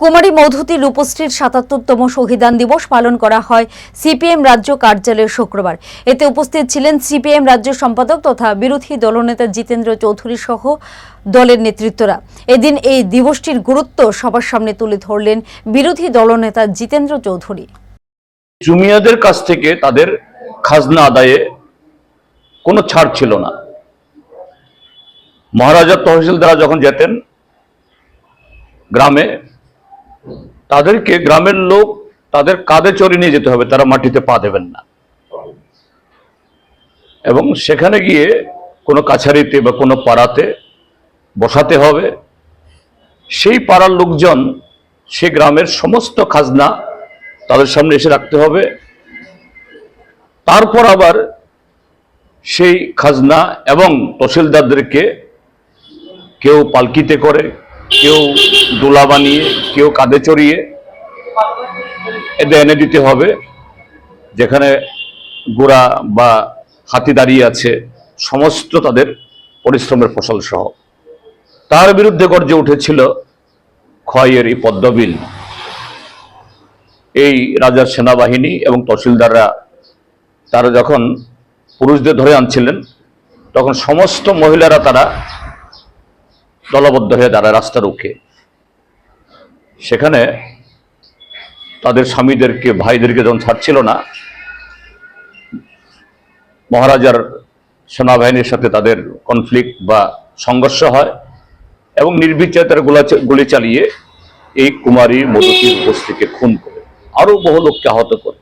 কুমারী মধুতি রূপশ্রীর সাতাত্তরতম শহীদান দিবস পালন করা হয় সিপিএম রাজ্য কার্যালয়ে শুক্রবার। এতে উপস্থিত ছিলেন সিপিএম রাজ্য সম্পাদক তথা বিরোধী দলনেতা জিতেন্দ্র চৌধুরী সহ দলের নেতৃত্বরা। এদিন এই দিবসটির গুরুত্ব সবার সামনে তুলে ধরলেন বিরোধী দলনেতা জিতেন্দ্র চৌধুরী। জুমিয়াদের কাছ থেকে তাদের খাজনা আদায়ে কোনো ছাড় ছিল না। মহারাজা তহসিলদারা যখন যেতেন, গ্রামে তাদেরকে গ্রামের লোক তাদের কাঁধে চড়ে নিয়ে যেতে হবে, তারা মাটিতে পা দেবেন না। এবং সেখানে গিয়ে কোনো কাছারিতে বা কোনো পাড়াতে বসাতে হবে। সেই পাড়ার লোকজন, সে গ্রামের সমস্ত খাজনা তাদের সামনে এসে রাখতে হবে। তারপর আবার সেই খাজনা এবং তহসিলদারদেরকে কেউ পালকিতে করে কেউ দোলা বানিয়ে, কেউ কাঁধে চড়িয়ে এদের এনে দিতে হবে। যেখানে গোড়া বা হাতি দাঁড়িয়ে আছে, সমস্ত তাদের পরিশ্রমের ফসল সহ তার বিরুদ্ধে গর্জে উঠেছিল ক্ষয়ের এই পদ্মবিল। এই রাজার সেনাবাহিনী এবং তহসিলদাররা, তারা যখন পুরুষদের ধরে আনছিলেন, তখন সমস্ত মহিলারা তারা দলবদ্ধ হয়ে দাঁড়ায় রাস্তা রুখে। সেখানে তাদের স্বামীদেরকে, ভাইদেরকে যখন ছাড়ছিল না, মহারাজার সেনাবাহিনীর সাথে তাদের কনফ্লিক্ট বা সংঘর্ষ হয় এবং নির্বিচারে তারা গোলা গুলি চালিয়ে এই কুমারী মধুতির উপস্থিতিকে খুন করে। আরও বহু লোককে আহত করে।